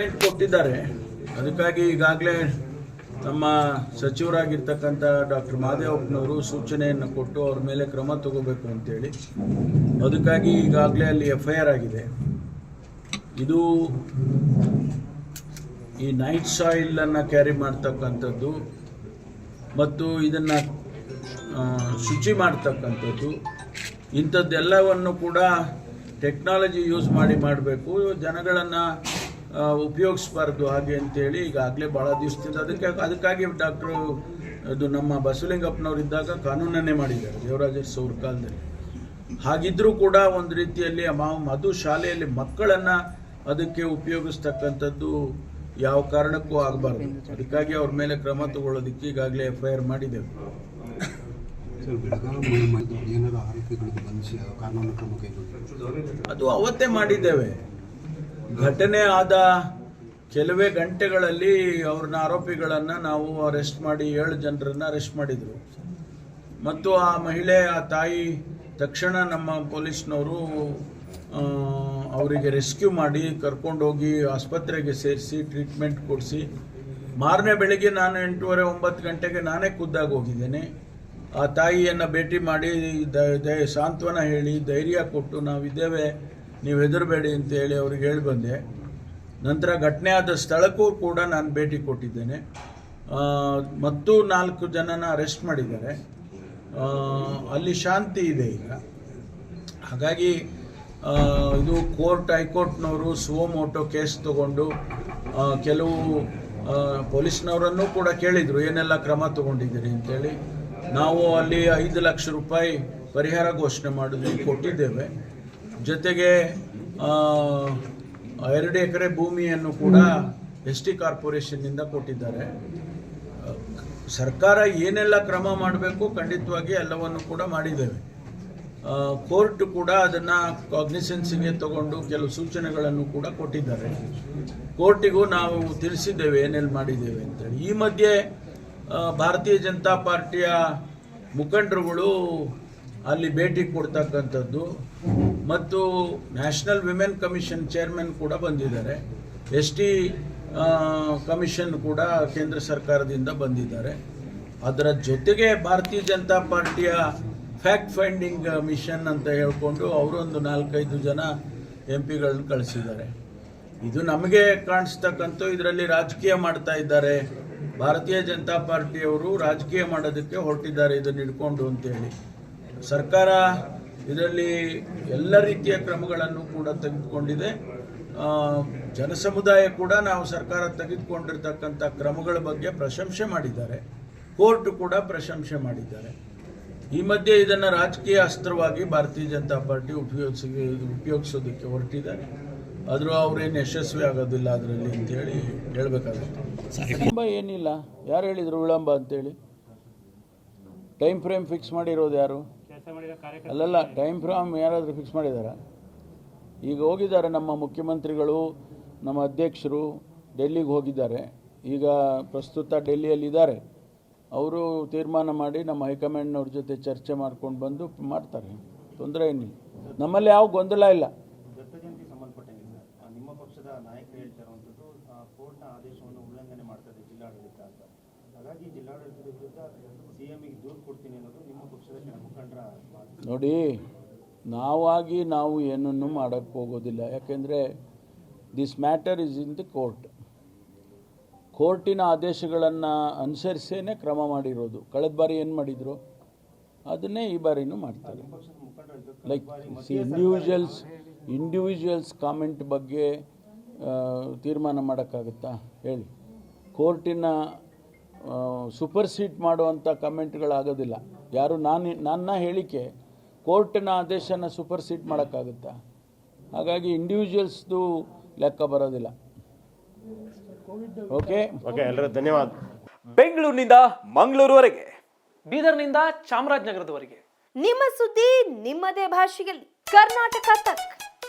ಕೊಟ್ಟಿದ್ದಾರೆ. ಅದಕ್ಕಾಗಿ ಈಗಾಗಲೇ ನಮ್ಮ ಸಚಿವರಾಗಿರ್ತಕ್ಕಂಥ ಡಾಕ್ಟರ್ ಮಾದೇವಪ್ಪನವರು ಸೂಚನೆಯನ್ನು ಕೊಟ್ಟು ಅವ್ರ ಮೇಲೆ ಕ್ರಮ ತಗೋಬೇಕು ಅಂತೇಳಿ. ಅದಕ್ಕಾಗಿ ಈಗಾಗಲೇ ಅಲ್ಲಿ ಎಫ್ ಐ ಆರ್ ಆಗಿದೆ. ಇದು ಈ ನೈಟ್ ಸಾಯಿಲನ್ನು ಕ್ಯಾರಿ ಮಾಡ್ತಕ್ಕಂಥದ್ದು ಮತ್ತು ಇದನ್ನು ಶುಚಿ ಮಾಡ್ತಕ್ಕಂಥದ್ದು. ಇಂಥದ್ದೆಲ್ಲವನ್ನು ಕೂಡ ಟೆಕ್ನಾಲಜಿ ಯೂಸ್ ಮಾಡಿ ಮಾಡಬೇಕು. ಜನಗಳನ್ನು ಉಪಯೋಗಿಸ್ಬಾರ್ದು ಹಾಗೆ ಅಂತೇಳಿ ಈಗಾಗಲೇ ಭಾಳ ದಿವಸದಿಂದ ಅದಕ್ಕೆ ಅದಕ್ಕಾಗಿ ಡಾಕ್ಟ್ರು ಅದು ನಮ್ಮ ಬಸವಲಿಂಗಪ್ಪನವರಿದ್ದಾಗ ಕಾನೂನನ್ನೇ ಮಾಡಿದ್ದಾರೆ ದೇವರಾಜ ಅವ್ರ ಕಾಲದಲ್ಲಿ. ಹಾಗಿದ್ರೂ ಕೂಡ ಒಂದು ರೀತಿಯಲ್ಲಿ ಮಧು ಶಾಲೆಯಲ್ಲಿ ಮಕ್ಕಳನ್ನು ಅದಕ್ಕೆ ಉಪಯೋಗಿಸ್ತಕ್ಕಂಥದ್ದು ಯಾವ ಕಾರಣಕ್ಕೂ ಆಗಬಾರ್ದು. ಅದಕ್ಕಾಗಿ ಅವ್ರ ಮೇಲೆ ಕ್ರಮ ತಗೊಳ್ಳೋದಕ್ಕೆ ಈಗಾಗಲೇ ಎಫ್ ಐ ಆರ್ ಮಾಡಿದ್ದೇವೆ ಸರ್ ಅದು ಅವತ್ತೇ ಮಾಡಿದ್ದೇವೆ. ಘಟನೆ ಆದ ಕೆಲವೇ ಗಂಟೆಗಳಲ್ಲಿ ಅವ್ರನ್ನ ಆರೋಪಿಗಳನ್ನು ನಾವು ಅರೆಸ್ಟ್ ಮಾಡಿ ಏಳು ಜನರನ್ನು ಅರೆಸ್ಟ್ ಮಾಡಿದರು. ಮತ್ತು ಆ ಮಹಿಳೆ, ಆ ತಾಯಿ ತಕ್ಷಣ ನಮ್ಮ ಪೊಲೀಸ್ನವರು ಅವರಿಗೆ ರೆಸ್ಕ್ಯೂ ಮಾಡಿ ಕರ್ಕೊಂಡೋಗಿ ಆಸ್ಪತ್ರೆಗೆ ಸೇರಿಸಿ ಟ್ರೀಟ್ಮೆಂಟ್ ಕೊಡಿಸಿ. ಮಾರನೇ ಬೆಳಿಗ್ಗೆ ನಾನು ಎಂಟೂವರೆ ಒಂಬತ್ತು ಗಂಟೆಗೆ ನಾನೇ ಖುದ್ದಾಗಿ ಹೋಗಿದ್ದೇನೆ. ಆ ತಾಯಿಯನ್ನು ಭೇಟಿ ಮಾಡಿ ದ, ಸಾಂತ್ವನ ಹೇಳಿ ಧೈರ್ಯ ಕೊಟ್ಟು ನಾವಿದ್ದೇವೆ. ನೀವು ಹೆದರಬೇಡಿ ಅಂತ ಹೇಳಿ ಅವ್ರಿಗೆ ಹೇಳಿ ಬಂದೆ. ನಂತರ ಘಟನೆ ಆದ ಸ್ಥಳಕ್ಕೂ ಕೂಡ ನಾನು ಭೇಟಿ ಕೊಟ್ಟಿದ್ದೇನೆ. ಮತ್ತು ನಾಲ್ಕು ಜನನ ಅರೆಸ್ಟ್ ಮಾಡಿದ್ದಾರೆ. ಅಲ್ಲಿ ಶಾಂತಿ ಇದೆ ಈಗ. ಹಾಗಾಗಿ ಇದು ಕೋರ್ಟ್, ಹೈಕೋರ್ಟ್ನವರು ಸುವಮೋಟೋ ಕೇಸ್ ತಗೊಂಡು ಕೆಲವು ಪೊಲೀಸ್ನವರನ್ನು ಕೂಡ ಕೇಳಿದರು, ಏನೆಲ್ಲ ಕ್ರಮ ತಗೊಂಡಿದ್ದೀರಿ ಅಂತೇಳಿ ನಾವು ಅಲ್ಲಿ ಐದು ಲಕ್ಷ ರೂಪಾಯಿ ಪರಿಹಾರ ಘೋಷಣೆ ಮಾಡಿದ್ವಿ ಕೊಟ್ಟಿದ್ದೇವೆ. ಜೊತೆಗೆ ಎರಡು ಎಕರೆ ಭೂಮಿಯನ್ನು ಕೂಡ ಎಸ್ ಟಿ ಕಾರ್ಪೊರೇಷನ್ನಿಂದ ಕೊಟ್ಟಿದ್ದಾರೆ. ಸರ್ಕಾರ ಏನೆಲ್ಲ ಕ್ರಮ ಮಾಡಬೇಕು? ಖಂಡಿತವಾಗಿ ಎಲ್ಲವನ್ನು ಕೂಡ ಮಾಡಿದ್ದೇವೆ. ಕೋರ್ಟ್ ಕೂಡ ಅದನ್ನು ಕಾಗ್ನಿಸೆನ್ಸಿಗೆ ತಗೊಂಡು ಕೆಲವು ಸೂಚನೆಗಳನ್ನು ಕೂಡ ಕೊಟ್ಟಿದ್ದಾರೆ. ಕೋರ್ಟಿಗೂ ನಾವು ತಿಳಿಸಿದ್ದೇವೆ ಏನೆಲ್ಲ ಮಾಡಿದ್ದೇವೆ ಅಂತೇಳಿ. ಈ ಮಧ್ಯೆ ಭಾರತೀಯ ಜನತಾ ಪಾರ್ಟಿಯ ಮುಖಂಡರುಗಳು ಅಲ್ಲಿ ಭೇಟಿ ಕೊಡ್ತಕ್ಕಂಥದ್ದು. ಮತ್ತು ನ್ಯಾಷನಲ್ ವಿಮೆನ್ ಕಮಿಷನ್ ಚೇರ್ಮನ್ ಕೂಡ ಬಂದಿದ್ದಾರೆ. ಎಸ್ ಟಿ ಕಮಿಷನ್ ಕೂಡ ಕೇಂದ್ರ ಸರ್ಕಾರದಿಂದ ಬಂದಿದ್ದಾರೆ. ಅದರ ಜೊತೆಗೆ ಭಾರತೀಯ ಜನತಾ ಪಾರ್ಟಿಯ ಫ್ಯಾಕ್ಟ್ ಫೈಂಡಿಂಗ್ ಮಿಷನ್ ಅಂತ ಹೇಳಿಕೊಂಡು ಅವರೊಂದು ನಾಲ್ಕೈದು ಜನ ಎಂ ಪಿಗಳನ್ನ ಕಳಿಸಿದ್ದಾರೆ. ಇದು ನಮಗೆ ಕಾಣಿಸ್ತಕ್ಕಂಥ ಇದರಲ್ಲಿ ರಾಜಕೀಯ ಮಾಡ್ತಾ ಇದ್ದಾರೆ. ಭಾರತೀಯ ಜನತಾ ಪಾರ್ಟಿಯವರು ರಾಜಕೀಯ ಮಾಡೋದಕ್ಕೆ ಹೊರಟಿದ್ದಾರೆ, ಇದನ್ನು ಹಿಡ್ಕೊಂಡು ಅಂತೇಳಿ. ಸರ್ಕಾರ ಇದರಲ್ಲಿ ಎಲ್ಲ ರೀತಿಯ ಕ್ರಮಗಳನ್ನು ಕೂಡ ತೆಗೆದುಕೊಂಡಿದೆ. ಜನಸಮುದಾಯ ಕೂಡ ನಾವು ಸರ್ಕಾರ ತೆಗೆದುಕೊಂಡಿರ್ತಕ್ಕಂಥ ಕ್ರಮಗಳ ಬಗ್ಗೆ ಪ್ರಶಂಸೆ ಮಾಡಿದ್ದಾರೆ. ಕೋರ್ಟ್ ಕೂಡ ಪ್ರಶಂಸೆ ಮಾಡಿದ್ದಾರೆ. ಈ ಮಧ್ಯೆ ಇದನ್ನು ರಾಜಕೀಯ ಅಸ್ತ್ರವಾಗಿ ಭಾರತೀಯ ಜನತಾ ಪಾರ್ಟಿ ಉಪಯೋಗಿಸಿ ಉಪಯೋಗಿಸೋದಕ್ಕೆ ಹೊರಟಿದ್ದಾರೆ ಆದರೂ ಅವ್ರೇನು ಯಶಸ್ವಿ ಆಗೋದಿಲ್ಲ ಅದರಲ್ಲಿ ಅಂತೇಳಿ ಹೇಳಬೇಕಾಗುತ್ತೆ. ವಿಳಂಬ ಏನಿಲ್ಲ. ಯಾರು ಹೇಳಿದರು ವಿಳಂಬ ಅಂತೇಳಿ? ಟೈಮ್ ಫ್ರೇಮ್ ಫಿಕ್ಸ್ ಮಾಡಿರೋದು ಯಾರು? ಅಲ್ಲಲ್ಲ ಟೈಮ್ ಫ್ರಾಮ್ ಯಾರಾದರೂ ಫಿಕ್ಸ್ ಮಾಡಿದ್ದಾರೆ ಈಗ ಹೋಗಿದ್ದಾರೆ ನಮ್ಮ ಮುಖ್ಯಮಂತ್ರಿಗಳು ನಮ್ಮ ಅಧ್ಯಕ್ಷರು ಡೆಲ್ಲಿಗೆ ಹೋಗಿದ್ದಾರೆ. ಈಗ ಪ್ರಸ್ತುತ ಡೆಲ್ಲಿಯಲ್ಲಿದ್ದಾರೆ. ಅವರು ತೀರ್ಮಾನ ಮಾಡಿ ನಮ್ಮ ಹೈಕಮಾಂಡ್ನವ್ರ ಜೊತೆ ಚರ್ಚೆ ಮಾಡ್ಕೊಂಡು ಬಂದು ಮಾಡ್ತಾರೆ. ತೊಂದರೆ ಏನಿಲ್ಲ. ನಮ್ಮಲ್ಲಿ ಯಾವ ಗೊಂದಲ ಇಲ್ಲ. ನೋಡಿ, ನಾವಾಗಿ ನಾವು ಏನನ್ನು ಮಾಡೋಕ್ಕೆ ಹೋಗೋದಿಲ್ಲ. ಯಾಕೆಂದರೆ this matter is in the court ಕೋರ್ಟಿನ ಆದೇಶಗಳನ್ನು ಅನುಸರಿಸೇನೆ ಕ್ರಮ ಮಾಡಿರೋದು. ಕಳೆದ ಬಾರಿ ಏನು ಮಾಡಿದರು? ಅದನ್ನೇ ಈ ಬಾರಿನೂ ಮಾಡ್ತಾರೆ. Like see individuals individuals comment ಬಗ್ಗೆ ತೀರ್ಮಾನ ಮಾಡೋಕ್ಕಾಗುತ್ತಾ? ಹೇಳಿ. ಕೋರ್ಟಿನ ಸೂಪರ್ ಸೀಟ್ ಮಾಡುವಂಥ ಕಮೆಂಟ್ಗಳಾಗೋದಿಲ್ಲ. ಯಾರು ನಾನು ನನ್ನ ಹೇಳಿಕೆ ಕೋರ್ಟಿನ ಆದೇಶನ ಸೂಪರ್ ಸೀಟ್ ಮಾಡೋಕ್ಕಾಗುತ್ತಾ? ಹಾಗಾಗಿ ಇಂಡಿವಿಜುವಲ್ಸ್ದು ಲೆಕ್ಕ ಬರೋದಿಲ್ಲ. ಓಕೆ ಓಕೆ ಎಲ್ಲರೂ ಧನ್ಯವಾದ. ಬೆಂಗಳೂರಿನಿಂದ ಮಂಗಳೂರುವರೆಗೆ. ಬೀದರ್ನಿಂದ ಚಾಮರಾಜನಗರದವರೆಗೆ. ನಿಮ್ಮ ಸುದ್ದಿ ನಿಮ್ಮದೇ ಭಾಷೆಯಲ್ಲಿ. ಕರ್ನಾಟಕ ತಕ್.